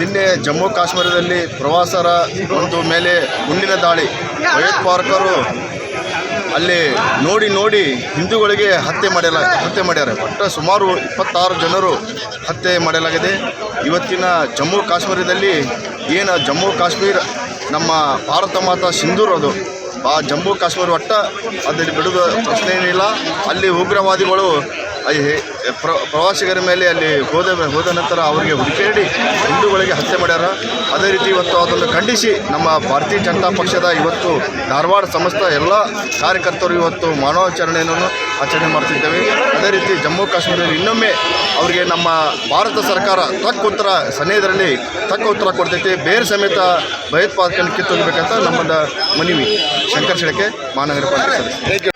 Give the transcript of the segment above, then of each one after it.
ನಿನ್ನೆ ಜಮ್ಮು ಕಾಶ್ಮೀರದಲ್ಲಿ ಪ್ರವಾಸರ ಒಂದು ಮೇಲೆ ಗುಂಡಿನ ದಾಳಿ. ಭಯೋತ್ಪಾದಕರು ಅಲ್ಲಿ ನೋಡಿ ನೋಡಿ ಹಿಂದೂಗಳಿಗೆ ಹತ್ಯೆ ಮಾಡಲ, ಹತ್ಯೆ ಮಾಡ್ಯಾರ. ಒಟ್ಟು ಸುಮಾರು ಇಪ್ಪತ್ತಾರು ಜನರು ಹತ್ಯೆ ಮಾಡಲಾಗಿದೆ. ಇವತ್ತಿನ ಜಮ್ಮು ಕಾಶ್ಮೀರದಲ್ಲಿ ಏನು ಜಮ್ಮು ಕಾಶ್ಮೀರ ನಮ್ಮ ಭಾರತ ಮಾತಾ ಸಿಂಧೂರು ಅದು. ಆ ಜಮ್ಮು ಕಾಶ್ಮೀರ ಒಟ್ಟ ಅದರಲ್ಲಿ ಬಿಡುವ ಪ್ರಶ್ನೆ ಏನಿಲ್ಲ ಅಲ್ಲಿ ಉಗ್ರವಾದಿಗಳು ಪ್ರವಾಸಿಗರ ಮೇಲೆ ಅಲ್ಲಿ ಹೋದ ಹೋದ ನಂತರ ಅವರಿಗೆ ಹುಡುಕೇಡಿ ಹಿಂದೂಗಳಿಗೆ ಹತ್ಯೆ ಮಾಡ್ಯಾರ. ಅದೇ ರೀತಿ ಇವತ್ತು ಅದನ್ನು ಖಂಡಿಸಿ ನಮ್ಮ ಭಾರತೀಯ ಜನತಾ ಪಕ್ಷದ ಇವತ್ತು ಧಾರವಾಡ ಸಮಸ್ತ ಎಲ್ಲ ಕಾರ್ಯಕರ್ತರು ಇವತ್ತು ಮಾನವಾಚರಣೆಯನ್ನು ಆಚರಣೆ ಮಾಡ್ತಿದ್ದೇವೆ. ಅದೇ ರೀತಿ ಜಮ್ಮು ಕಾಶ್ಮೀರದಲ್ಲಿ ಇನ್ನೊಮ್ಮೆ ಅವರಿಗೆ ನಮ್ಮ ಭಾರತ ಸರ್ಕಾರ ತಕ್ಕ ಉತ್ತರ ಸನ್ನಿಧರಲ್ಲಿ ತಕ್ಕ ಉತ್ತರ ಕೊಡ್ತೈತಿ. ಬೇರೆ ಸಮೇತ ಭಯೋತ್ಪಾದಕನ ಕಿತ್ತೊಗಬೇಕಂತ ನಮ್ಮದ ಮನವಿ. ಶಂಕರ್ ಶೆಳಕೆ, ಮಹಾನಗರ ಪಾಲಿಕೆ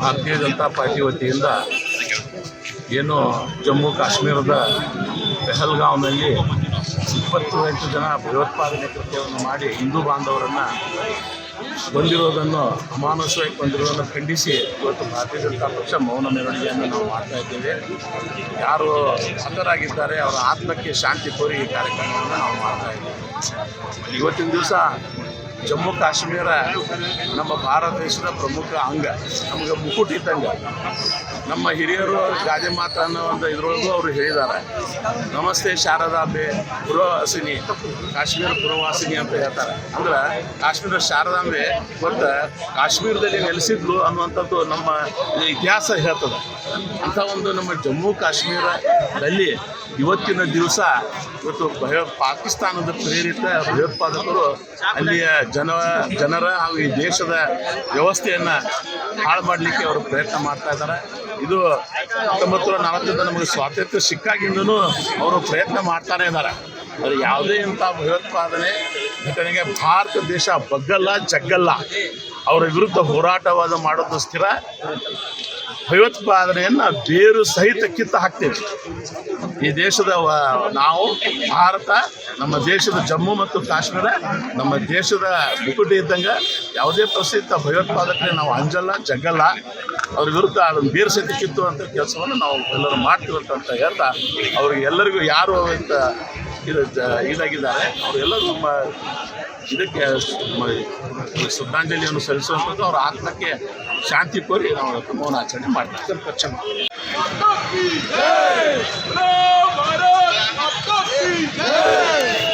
ಭಾರತೀಯ ಜನತಾ ಪಾರ್ಟಿ ವತಿಯಿಂದ ಏನು ಜಮ್ಮು ಕಾಶ್ಮೀರದ ಪೆಹಲ್ಗಾಂವ್ನಲ್ಲಿ ಇಪ್ಪತ್ತು ಎಂಟು ಜನ ಭಯೋತ್ಪಾದನೆ ಕೃತ್ಯವನ್ನು ಮಾಡಿ ಹಿಂದೂ ಬಾಂಧವರನ್ನು ಬಂದಿರೋದನ್ನು ಅಮಾನುಷವಾಗಿ ಬಂದಿರೋದನ್ನು ಖಂಡಿಸಿ ಇವತ್ತು ಭಾರತೀಯ ಜನತಾ ಪಕ್ಷ ಮೌನ ಮೆರವಣಿಗೆಯನ್ನು ನಾವು ಮಾಡ್ತಾ ಇದ್ದೇವೆ. ಯಾರು ಹತರಾಗಿದ್ದಾರೆ, ಅವರ ಆತ್ಮಕ್ಕೆ ಶಾಂತಿ ಕೋರಿ ಈ ಕಾರ್ಯಕ್ರಮವನ್ನು ನಾವು ಮಾಡ್ತಾ ಇದ್ದೇವೆ. ಇವತ್ತಿನ ದಿವಸ ಜಮ್ಮು ಕಾಶ್ಮೀರ ನಮ್ಮ ಭಾರತ ದೇಶದ ಪ್ರಮುಖ ಅಂಗ, ನಮಗೆ ಮುಕುಟ ಇದ್ದಂಗೆ. ನಮ್ಮ ಹಿರಿಯರು ಗಾದೆ ಮಾತು ಅನ್ನೋ ಒಂದು ಇದ್ರೊಳಗೂ ಅವರು ಹೇಳಿದ್ದಾರೆ. ನಮಸ್ತೆ ಶಾರದಾಂಬೆ ಪುರವಾಸಿನಿ, ಕಾಶ್ಮೀರ ಪುರವಾಸಿನಿ ಅಂತ ಹೇಳ್ತಾರೆ. ಅಂದ್ರೆ ಕಾಶ್ಮೀರ ಶಾರದಾಂಬೆ ಮತ್ತು ಕಾಶ್ಮೀರದಲ್ಲಿ ನೆಲೆಸಿದ್ಲು ಅನ್ನುವಂಥದ್ದು ನಮ್ಮ ಇತಿಹಾಸ ಹೇಳ್ತದೆ. ಅಂಥ ಒಂದು ನಮ್ಮ ಜಮ್ಮು ಕಾಶ್ಮೀರದಲ್ಲಿ ಇವತ್ತಿನ ದಿವಸ ಇವತ್ತು ಭಯ ಪಾಕಿಸ್ತಾನದ ಪ್ರೇರಿತ ಭಯೋತ್ಪಾದಕರು ಅಲ್ಲಿಯ ಜನ ಜನರ ಹಾಗೂ ಈ ದೇಶದ ವ್ಯವಸ್ಥೆಯನ್ನು ಹಾಳು ಮಾಡಲಿಕ್ಕೆ ಅವರು ಪ್ರಯತ್ನ ಮಾಡ್ತಾ ಇದ್ದಾರೆ. ಇದು ಹತ್ತೊಂಬತ್ತು ನೂರ ನಲವತ್ತರಿಂದ ನಮಗೆ ಸ್ವಾತಂತ್ರ್ಯ ಸಿಕ್ಕಾಗಿಂದನೂ ಅವರು ಪ್ರಯತ್ನ ಮಾಡ್ತಾನೆ ಇದ್ದಾರೆ. ಅದು ಯಾವುದೇ ಇಂಥ ಭಯೋತ್ಪಾದನೆ ಘಟನೆಗೆ ಭಾರತ ದೇಶ ಬಗ್ಗಲ್ಲ, ಜಗ್ಗಲ್ಲ. ಅವರ ವಿರುದ್ಧ ಹೋರಾಟವಾದ ಮಾಡೋದು ಸ್ಥಿರ. ಭಯೋತ್ಪಾದನೆಯನ್ನು ಬೇರು ಸಹಿತ ಕಿತ್ತು ಹಾಕ್ತೇವೆ. ಈ ದೇಶದ ನಾವು, ಭಾರತ, ನಮ್ಮ ದೇಶದ ಜಮ್ಮು ಮತ್ತು ಕಾಶ್ಮೀರ, ನಮ್ಮ ದೇಶದ ಮುಕುಟಿ ಇದ್ದಂಗೆ ಯಾವುದೇ ಪ್ರಸಿದ್ಧ ಭಯೋತ್ಪಾದಕರೇ ನಾವು ಅಂಜಲ್ಲ, ಜಗ್ಗಲ್ಲ. ಅವ್ರ ವಿರುದ್ಧ ಅದನ್ನು ಬೇರು ಸಹಿತ ಕಿತ್ತು ಅಂತ ಕೆಲಸವನ್ನು ನಾವು ಎಲ್ಲರೂ ಮಾಡ್ತೀವಿ ಅಂತ ಹೇಳ್ತಾ, ಅವ್ರಿಗೆ ಎಲ್ಲರಿಗೂ ಯಾರು ಇಂಥ ಇದು ಇದಾಗಿದ್ದಾರೆ. ಅವರೆಲ್ಲರೂ ನಮ್ಮ ಇದಕ್ಕೆ ಶ್ರದ್ಧಾಂಜಲಿಯನ್ನು ಸಲ್ಲಿಸುವಂಥದ್ದು ಅವರ ಆತ್ಮಕ್ಕೆ ಶಾಂತಿ ಕೋರಿ ನಾವು ಕ್ರಮವನ್ನು ಆಚರಣೆ ಮಾಡ್ತಾರೆ ಪಶ್ಚಿಮ ಜೈ!